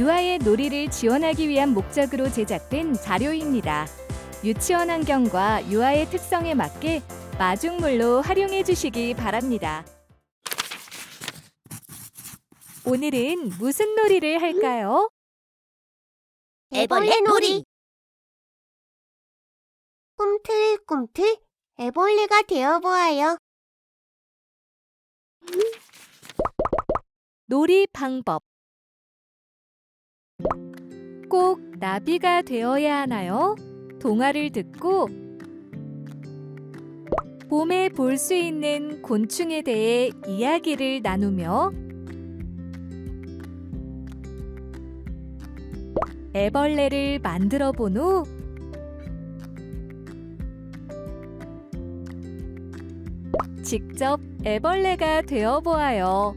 유아의 놀이를 지원하기 위한 목적으로 제작된 자료입니다. 유치원 환경과 유아의 특성에 맞게 마중물로 활용해 주시기 바랍니다. 오늘은 무슨 놀이를 할까요? 애벌레 놀이. 꿈틀꿈틀 애벌레가 되어보아요. 놀이 방법. 꼭 나비가 되어야 하나요? 동화를 듣고 봄에 볼 수 있는 곤충에 대해 이야기를 나누며 애벌레를 만들어 본 후 직접 애벌레가 되어 보아요.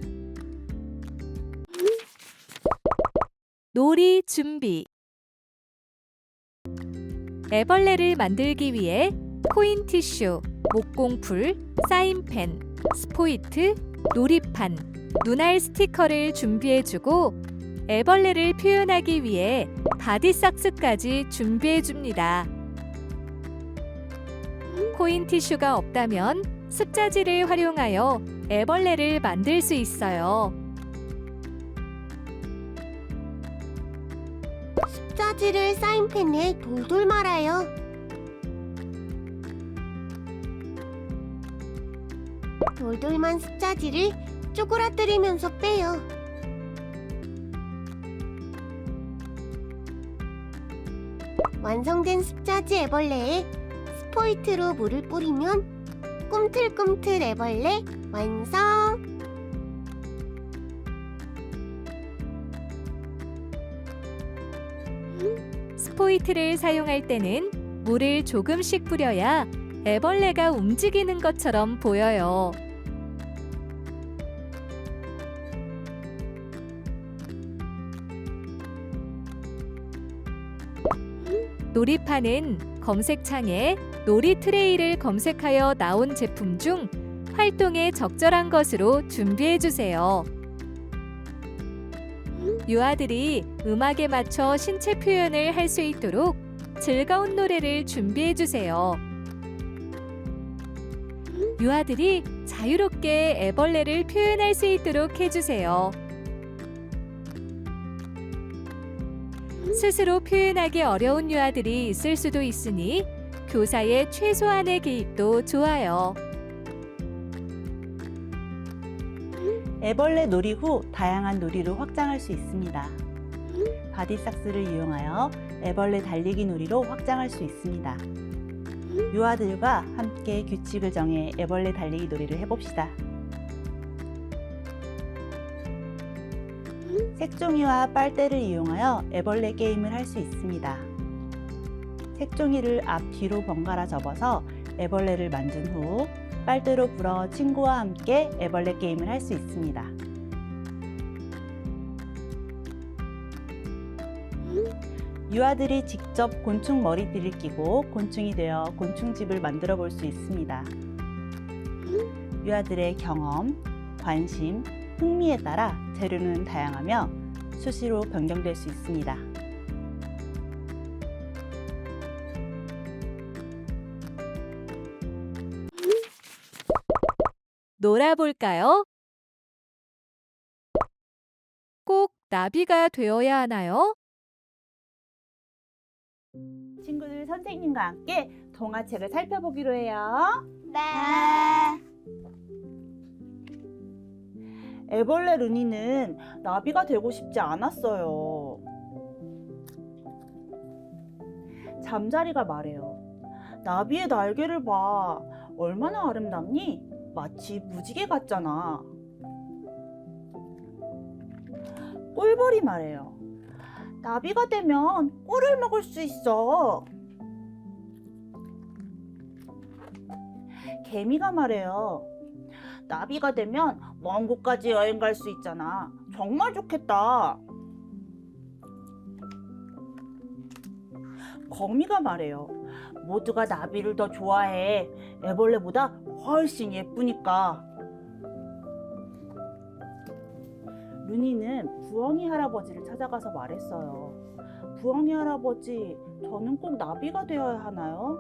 놀이 준비. 애벌레를 만들기 위해 코인 티슈, 목공풀, 사인펜, 스포이트, 놀이판, 눈알 스티커를 준비해주고 애벌레를 표현하기 위해 바디삭스까지 준비해줍니다. 코인 티슈가 없다면 습자지를 활용하여 애벌레를 만들 수 있어요. 숫자지를 사인펜에 돌돌 말아요. 돌돌만 숫자지를 쪼그라뜨리면서 빼요. 완성된 습자지 애벌레에 스포이트로 물을 뿌리면 꿈틀꿈틀 애벌레 완성! 포이트를 사용할 때는 물을 조금씩 뿌려야 애벌레가 움직이는 것처럼 보여요. 놀이판은 검색창에 놀이 트레이를 검색하여 나온 제품 중 활동에 적절한 것으로 준비해 주세요. 유아들이 음악에 맞춰 신체 표현을 할 수 있도록 즐거운 노래를 준비해 주세요. 유아들이 자유롭게 애벌레를 표현할 수 있도록 해주세요. 스스로 표현하기 어려운 유아들이 있을 수도 있으니 교사의 최소한의 개입도 좋아요. 애벌레 놀이 후 다양한 놀이로 확장할 수 있습니다. 바디삭스를 이용하여 애벌레 달리기 놀이로 확장할 수 있습니다. 유아들과 함께 규칙을 정해 애벌레 달리기 놀이를 해봅시다. 색종이와 빨대를 이용하여 애벌레 게임을 할 수 있습니다. 색종이를 앞 뒤로 번갈아 접어서 애벌레를 만든 후 빨대로 불어 친구와 함께 애벌레 게임을 할 수 있습니다. 유아들이 직접 곤충 머리띠를 끼고 곤충이 되어 곤충집을 만들어 볼 수 있습니다. 유아들의 경험, 관심, 흥미에 따라 재료는 다양하며 수시로 변경될 수 있습니다. 놀아볼까요? 꼭 나비가 되어야 하나요? 친구들 선생님과 함께 동화책을 살펴보기로 해요. 네. 애벌레 루니는 나비가 되고 싶지 않았어요. 잠자리가 말해요. 나비의 날개를 봐. 얼마나 아름답니? 마치 무지개 같잖아. 꿀벌이 말해요. 나비가 되면 꿀을 먹을 수 있어. 개미가 말해요. 나비가 되면 먼 곳까지 여행 갈 수 있잖아. 정말 좋겠다. 거미가 말해요. 모두가 나비를 더 좋아해. 애벌레보다 훨씬 예쁘니까. 루니는 부엉이 할아버지를 찾아가서 말했어요. 부엉이 할아버지, 저는 꼭 나비가 되어야 하나요?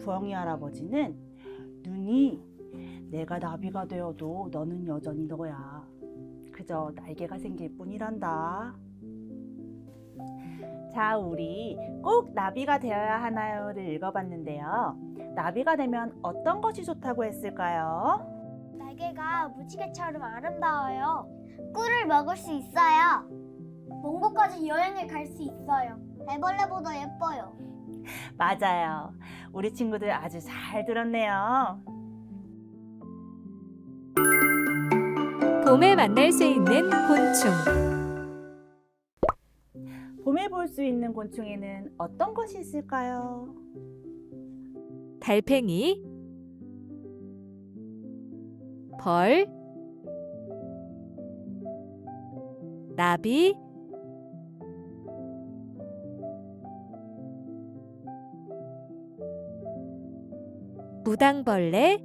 부엉이 할아버지는 눈이 내가 나비가 되어도 너는 여전히 너야. 그저 날개가 생길 뿐이란다. 자, 우리 꼭 나비가 되어야 하나요를 읽어봤는데요. 나비가 되면 어떤 것이 좋다고 했을까요? 날개가 무지개처럼 아름다워요. 꿀을 먹을 수 있어요. 먼 곳까지 여행을 갈 수 있어요. 애벌레보다 예뻐요. 맞아요. 우리 친구들 아주 잘 들었네요. 봄에 만날 수 있는 곤충. 봄에 볼 수 있는 곤충에는 어떤 것이 있을까요? 달팽이, 벌, 나비, 무당벌레,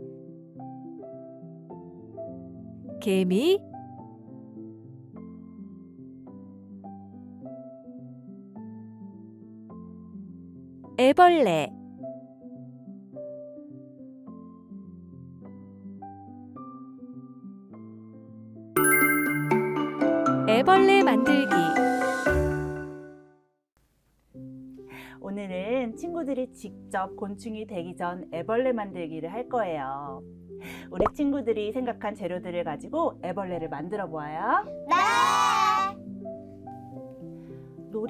개미, 애벌레. 애벌레 만들기. 오늘은 친구들이 직접 곤충이 되기 전 애벌레 만들기를 할 거예요. 우리 친구들이 생각한 재료들을 가지고 애벌레를 만들어 보아요. 네.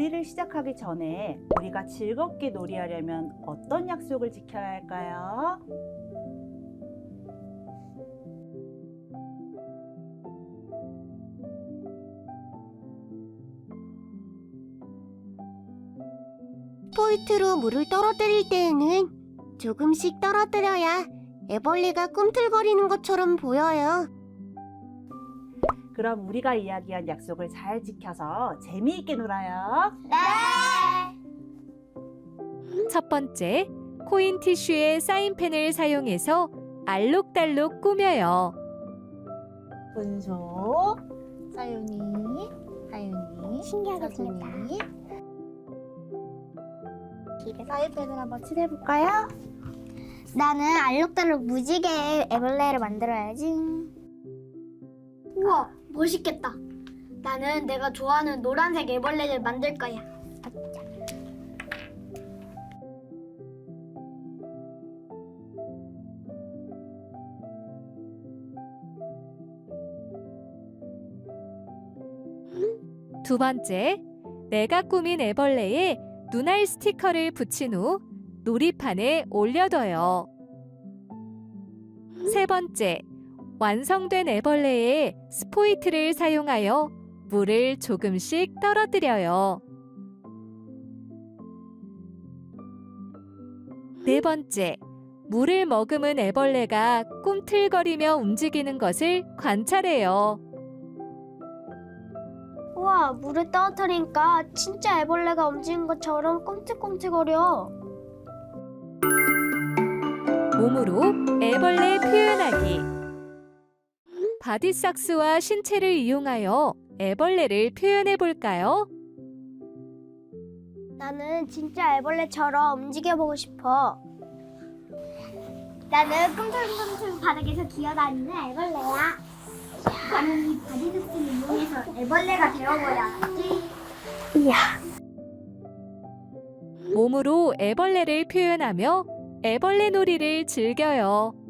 놀이를 시작하기 전에 우리가 즐겁게 놀이하려면 어떤 약속을 지켜야 할까요? 스포이트로 물을 떨어뜨릴 때에는 조금씩 떨어뜨려야 애벌레가 꿈틀거리는 것처럼 보여요. 그럼 우리가 이야기한 약속을 잘 지켜서 재미있게 놀아요. 네. 첫 번째, 코인 티슈에 사인펜을 사용해서 알록달록 꾸며요. 분소, 사윤이, 하윤이, 신기하게. 생겼다. 사이펜을 한번 칠해볼까요? 나는 알록달록 무지개 애벌레를 만들어야지. 우와, 멋있겠다. 나는 내가 좋아하는 노란색 애벌레를 만들 거야. 두 번째, 내가 꾸민 애벌레에 눈알 스티커를 붙인 후 놀이판에 올려둬요. 세 번째, 완성된 애벌레에 스포이트를 사용하여 물을 조금씩 떨어뜨려요. 네 번째, 물을 머금은 애벌레가 꿈틀거리며 움직이는 것을 관찰해요. 우와, 물을 떨어뜨리니까 진짜 애벌레가 움직인 것처럼 꼼찍꼼찍거려. 몸으로 애벌레 표현하기. 바디삭스와 신체를 이용하여 애벌레를 표현해 볼까요? 나는 진짜 애벌레처럼 움직여보고 싶어. 나는 꿈틀꿈틀 바닥에서 기어다니는 애벌레야. 나는 이 바디스를 이용해서 애벌레가 되어버려야지. 이야. 몸으로 애벌레를 표현하며 애벌레 놀이를 즐겨요.